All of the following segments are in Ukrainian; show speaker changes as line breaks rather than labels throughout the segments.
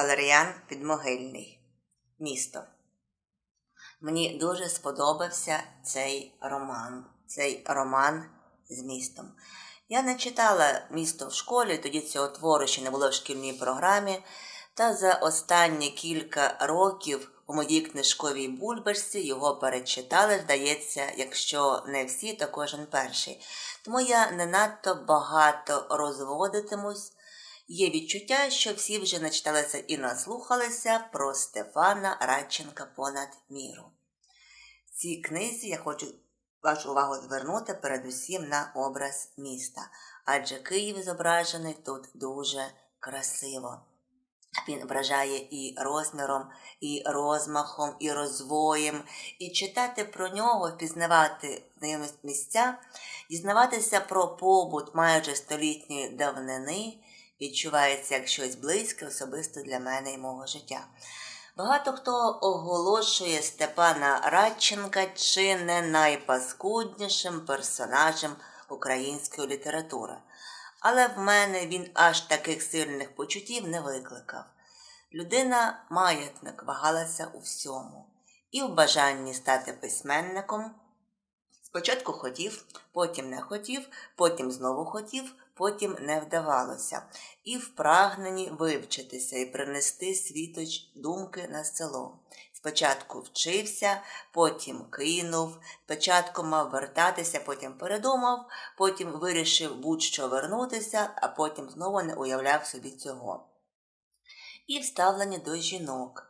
Валеріан Підмогильний. Місто. Мені дуже сподобався цей роман. Цей роман з містом. Я не читала місто в школі, тоді цього твору ще не було в шкільній програмі. Та за останні кілька років у моїй книжковій бульбашці його перечитали, здається, якщо не всі, то кожен перший. Тому я не надто багато розводитимусь. Є відчуття, що всі вже начиталися і наслухалися про Стефана Радченка понад міру. В цій книзі я хочу вашу увагу звернути передусім на образ міста, адже Київ зображений тут дуже красиво. Він вражає і розміром, і розмахом, і розвоєм, і читати про нього, впізнавати місця, дізнаватися про побут майже столітньої давнини відчувається як щось близьке, особисто для мене і мого життя. Багато хто оголошує Степана Радченка чи не найпаскуднішим персонажем української літератури. Але в мене він аж таких сильних почуттів не викликав. Людина маятник вагалася у всьому, і в бажанні стати письменником. Спочатку хотів, потім не хотів, потім знову хотів, потім не вдавалося, і в прагненні вивчитися і принести світоч думки на село. Спочатку вчився, потім кинув, спочатку мав вертатися, потім передумав, потім вирішив будь-що вернутися, а потім знову не уявляв собі цього. І вставлені до жінок.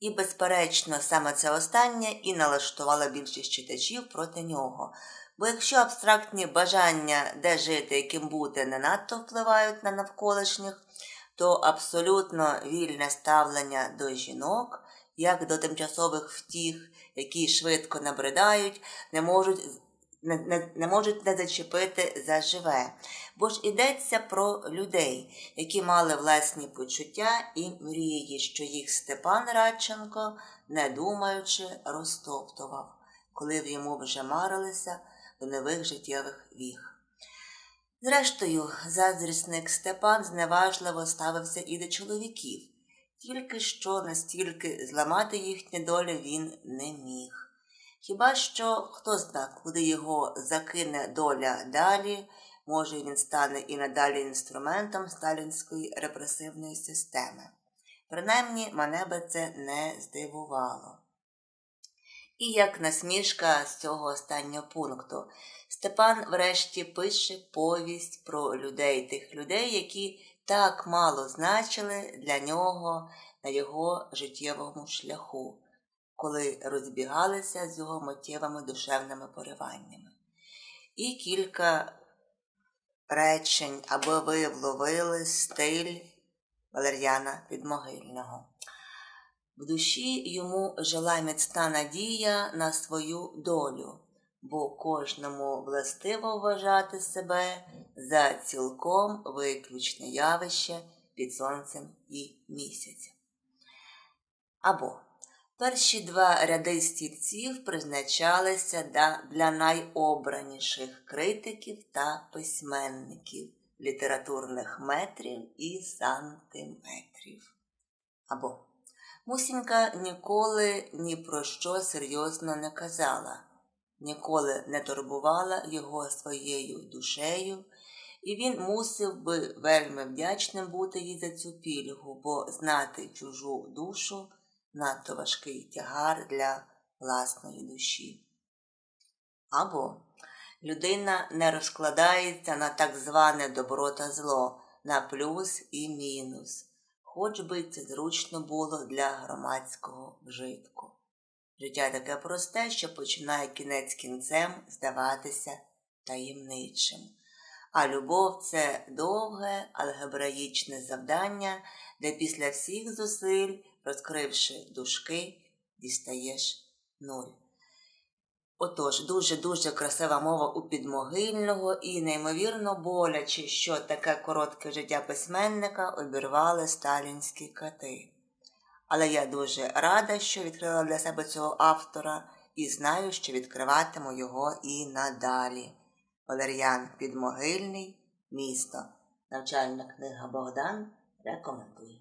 І, безперечно, саме це останнє і налаштувало більшість читачів проти нього. Бо якщо абстрактні бажання, де жити, яким бути, не надто впливають на навколишніх, то абсолютно вільне ставлення до жінок, як до тимчасових втіх, які швидко набридають, не можуть не, не, не можуть не зачепити заживе. Бо ж йдеться про людей, які мали власні почуття і мрії, що їх Степан Радченко, не думаючи, розтоптував, коли в йому вже марилися до нових життєвих віг. Зрештою, заздрісник Степан зневажливо ставився і до чоловіків, тільки що настільки зламати їхні долі він не міг. Хіба що хто зна, куди його закине доля далі, може він стане і надалі інструментом сталінської репресивної системи. Принаймні, мене би це не здивувало. І як насмішка з цього останнього пункту, Степан врешті пише повість про людей, тих людей, які так мало значили для нього на його життєвому шляху, коли розбігалися з його миттєвими душевними пориваннями. І кілька речень, аби ви вловили стиль Валер'яна Підмогильного. В душі йому жила міцна надія на свою долю, бо кожному властиво вважати себе за цілком виключне явище під сонцем і місяцем. Або перші два ряди стільців призначалися для найобраніших критиків та письменників, літературних метрів і сантиметрів. Або Мусінька ніколи ні про що серйозно не казала, ніколи не турбувала його своєю душею, і він мусив би вельми вдячним бути їй за цю пільгу, бо знати чужу душу надто важкий тягар для власної душі. Або людина не розкладається на так зване добро та зло, на плюс і мінус хоч би це зручно було для громадського вжитку. Життя таке просте, що починає кінець кінцем здаватися таємничим. А любов це довге алгебраїчне завдання, де після всіх зусиль, розкривши дужки, дістаєш нуль. Отож, дуже-дуже красива мова у підмогильного і неймовірно боляче, що таке коротке життя письменника обірвали сталінські кати. Але я дуже рада, що відкрила для себе цього автора, і знаю, що відкриватиму його і надалі. Валер'ян Підмогильний, місто. Навчальна книга Богдан рекомендує.